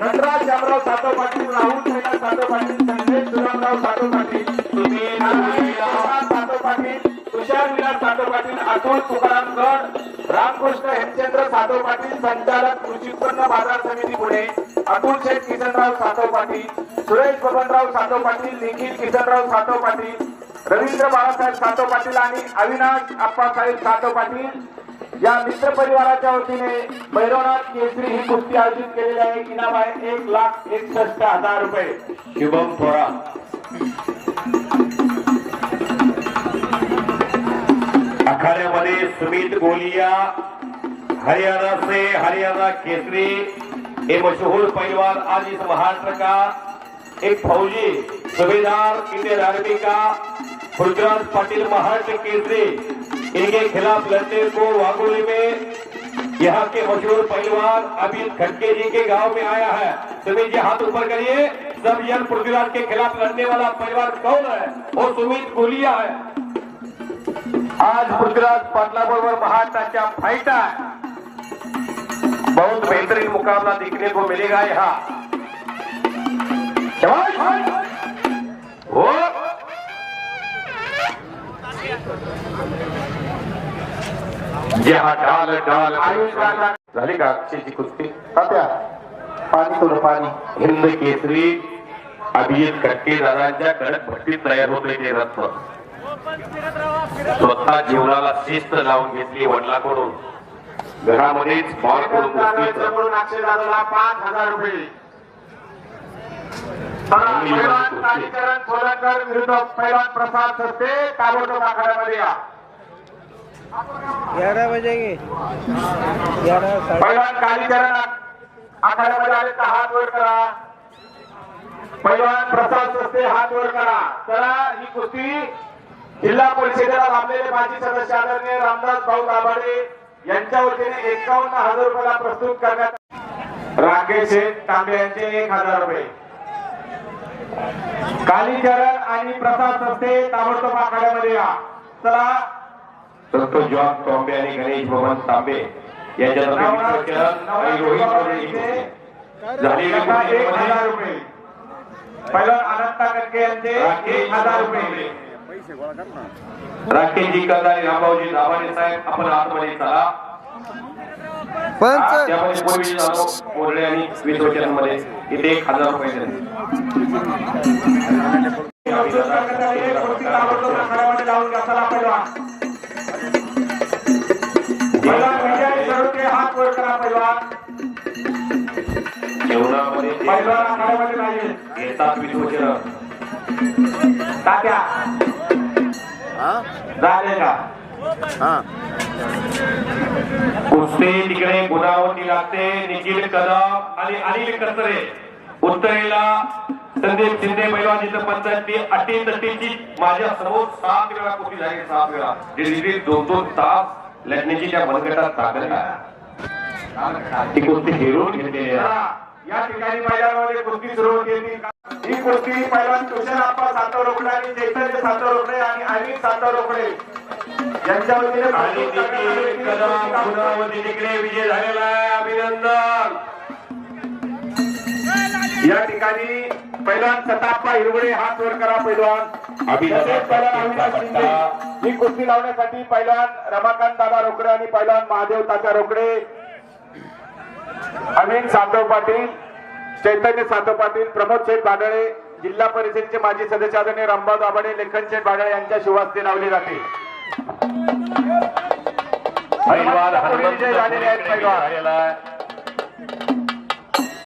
नटराज शामराव सातव पाटील राहुल कैलास सातव पाटील संदेश सुरामराव सातव पाटील सातव पाटील तुषार विलास सातव पाटील अतुल तुकाराम गड रामकृष्ण हेमचंद्र सातव पाटील संचालक कृषी उत्पन्न बाजार समिती पुणे अतुल शेठ किसनराव सातव पाटील सुरेश बबनराव सातव पाटील निखिल किसनराव सातव पाटील रवींद्र बाळासाहेब सातव पाटील आणि अविनाश आप्पासाहेब सातव पाटील या मित्र परिवाराच्या वतीने भैरवनाथ केसरी ही कुस्ती आयोजित केलेली आहे. इनाम आहे एक लाख एकसष्ट हजार रुपये. शुभम थोरा आखाड्यामध्ये सुमित गोलिया हरियाणा से हरियाणा केसरी ये मशहूर पहलवान आज इस महाराष्ट्र का एक फौजी सूबेदार इंडियन आर्मी का पृथ्वीराज पाटिल महाराष्ट्र केसरी इनके खिलाफ लड़ने को वागोली में यहाँ के मशहूर पहलवान अभी खटके जी के गांव में आया है। सुमित जी हाथ ऊपर करिए। सब यंग पृथ्वीराज के खिलाफ लड़ने वाला पहलवान कौन है? वो सुमित गुलिया है। आज पृथ्वीराज पाटलाबरोबर महाराष्ट्राच्या फाईट आहे बहुत बेहतरीन मुकाबला देखने को मिलेगा यहाँ शाबाश! हो जे हा ढाल ढाल झाली का? अक्षयची कुस्ती. तात्या पाणी थोडं पाणी. हिंद केसरी अभिजित कट्टे दादांच्या कडक भट्टीत तयार होते ते रत्न स्वतः जीवनाला शिस्त लावून घेतली वडिलांकडून. घरामध्येच बॉल करून अक्षय दादाला पाच हजार रुपये. सोलंकर विरुद्ध प्रसाद सस्ते ताबडतोब आखाड्यामध्ये या. ग्यारह बजेंगे। ग्यारह साढ़े पैलवान कालीचरण आखाड्यामध्ये आले तर हात वर करा। पैलवान प्रसाद सस्ते हात वर करा। चला ही कुस्ती। जिल्हा परिषदेला लाभलेले माजी सदस्य आदरणीय रामदास भाऊ दाभाडे यांच्या वतीने एकावन्न हजार रुपयाला प्रस्तुत करण्यात राकेश तांबे यांचे एक हजार रुपये. कालीचरण आणि प्रसाद सस्ते ताबडतोब आखाड्यामध्ये या. चला संतोष जॉन टॉम्बे आणि गणेश भवन तांबे यांच्यातर्फे विश्वचरण आणि रोहित मोरे कुस्ती. झालेली यांना एक हजार कुस्तीमध्ये रुपये. पहिला अनंता कटके यांचे एक हजार रुपये. राकेशजी कंदारी रामभाऊजी दाभाडे साहेब आपण आतमध्ये चला. आणि इथे एक हजार रुपये पहिलवान आखाड्यामध्ये नाही घेतात विश्वचरण तात्या. झाले का? कुस्ती तिकडे गुणावती लागते. निखिल कदम आणि अनिल कसरे. उत्तरेला संदीप शिंदे पैलवान जिथं पंचायती अटी तटीची माझ्यासमोर सात वेळा कुस्ती झाली सात वेळा. दिल्ली दोन दोन तास लढण्याची त्या मनगटात ताकद आहे. ती कुस्ती हिरून घेतलेली या ठिकाणी मैदानामध्ये कुस्ती सुरू होती. ही कुस्ती पहिलवान तुषार आप्पा सातव रोकडे आणि चैतन्य सातव रोकडे आणि अनिल सातव रोकडे यांच्या वतीने आणि निखिल कदम तिकडे विजय झालेला आहे. अभिनंदन. या ठिकाणी पहिलवान सताप्पा हिरवडे हात वर करा पहिलवान शिंदे. ही कुस्ती लावण्यासाठी पहिलवान रमाकांत दादा रोकडे आणि पहिलवान महादेव तात्या रोकडे. अनिल सातव पाटील चैतन्य सातव पाटील प्रमोद शेठ बाडळे जिल्हा परिषदेचे माजी सदस्य आदरणीय रामभाऊ दाभाडे लेखन शेठ बाडळे यांच्या शिवास्ते लावली जाते. झालेले आहेत